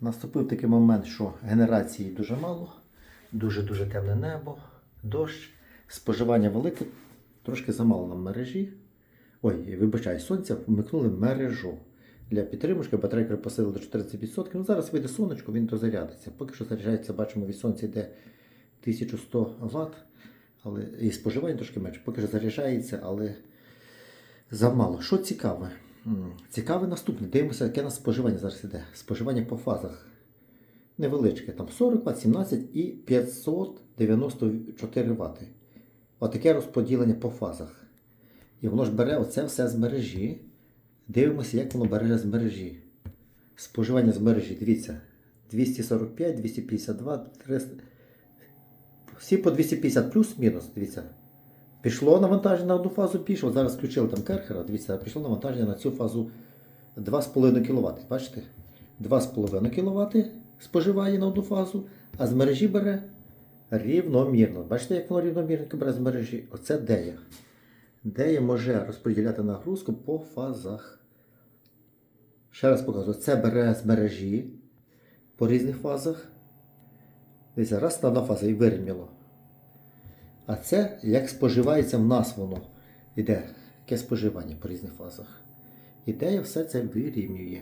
Наступив такий момент, що генерації дуже мало, дуже-дуже темне небо, дощ, споживання велике, трошки замало нам мережі. Ой, вибачай, сонця вмикнули мережу. Для підтримки батарейки посилили до 40%. Ну, зараз вийде сонечко, він дозарядиться. Поки що заряджається, бачимо, від сонця йде 1100 Вт, але і споживання трошки менше. Поки що заряджається, але замало. Що цікаве? Цікаве наступне. Дивимося, яке у нас споживання зараз іде. Споживання по фазах. Невеличке, там 40 Вт, 17 і 594 Вт. Отаке розподілення по фазах. І воно ж бере оце все з мережі. Дивимося, як воно бере з мережі. Споживання з мережі, дивіться. 245, 252, 300. Всі по 250 плюс-мінус, дивіться. Пішло навантаження на одну фазу пішло. Зараз включили там керхера, дивіться, пішло навантаження на цю фазу 2,5 кВт. Бачите? 2,5 кВт споживає на одну фазу, а з мережі бере рівномірно. Бачите, як воно рівномірно бере з мережі? Оце дея. Дея може розподіляти нагрузку по фазах. Ще раз показую, це бере з мережі по різних фазах. Дивіться, раз на одна фаза і вирівняло. А це як споживається в нас воно. Іде яке споживання по різних фазах. Ідея все це вирівнює.